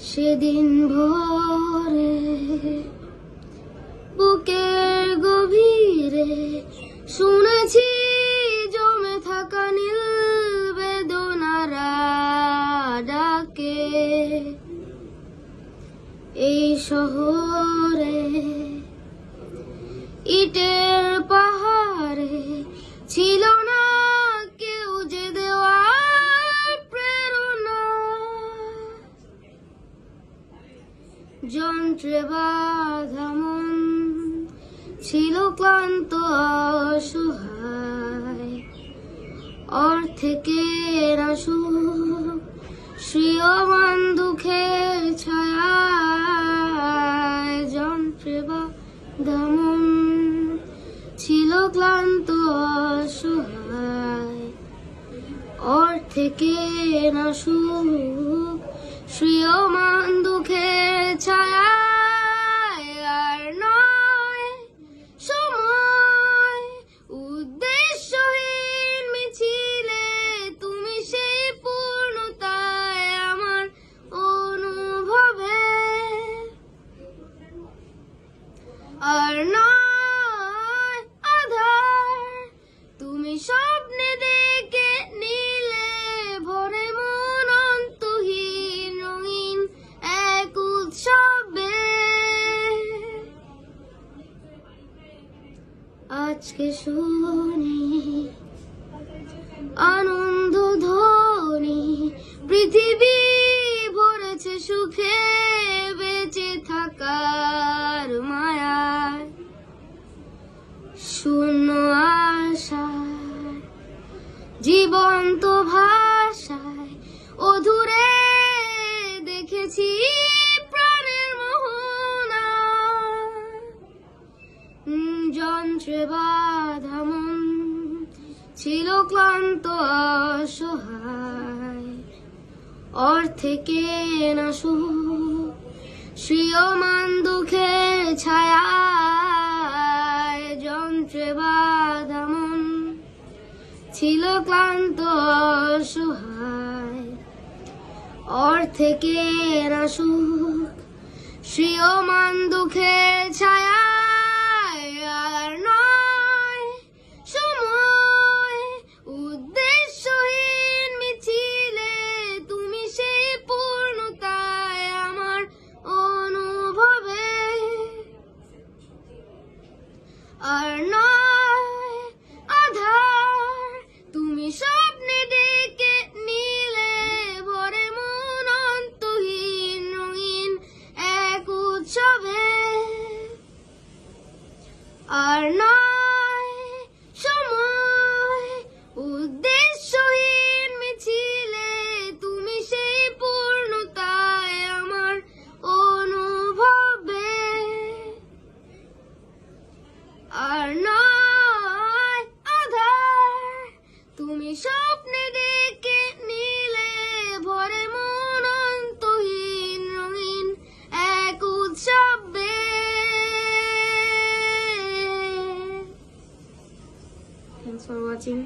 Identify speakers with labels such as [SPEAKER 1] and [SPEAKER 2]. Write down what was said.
[SPEAKER 1] সেদিন ভোরে বুকের গভীরে শুনেছি জমে থাকা নীল বেদনারা ডাকে। এই শহরে ইটের পাহাড়ে ছিল না যন্ত্রে বাধা মন ছিল ক্লান্ত অসহায়। অর্থে কেনা সুখ শ্রিয়মান দুঃখের ছায়ায় যন্ত্রে বাধা মন ছিল ক্লান্ত অসহায়। অর্থে কেনা সুখ শ্রিয়মান আজকে শুনি। আনন্দ ধ্বনি, পৃথিবী ভরেছে সুখে, বেঁচে থাকার মায়ায়। শূন্য আশায়, জীবন্ত ভাষায়, অধুরে দেখেছি যন্ত্রে ছিল ক্লান্ত অসহায়। অর্থে কেনা সুখ শ্রিয়মান দুঃখের ছায়ায়। যন্ত্রে বাধা মন ছিল ক্লান্ত অসহায়। অর্থে কেনা সুখ শ্রিয়মান দুঃখের ছায়ায় আর নয় আধার। তুমি স্বপ্নে ডেকে নিলে ভরে মন অন্তহীন রঙিন এক উৎসবে। আর নয় স্বপ্নে ডেকে নিলে ভরে মন অন্তহীন রঙিন এক উৎসবে Thanks for watching.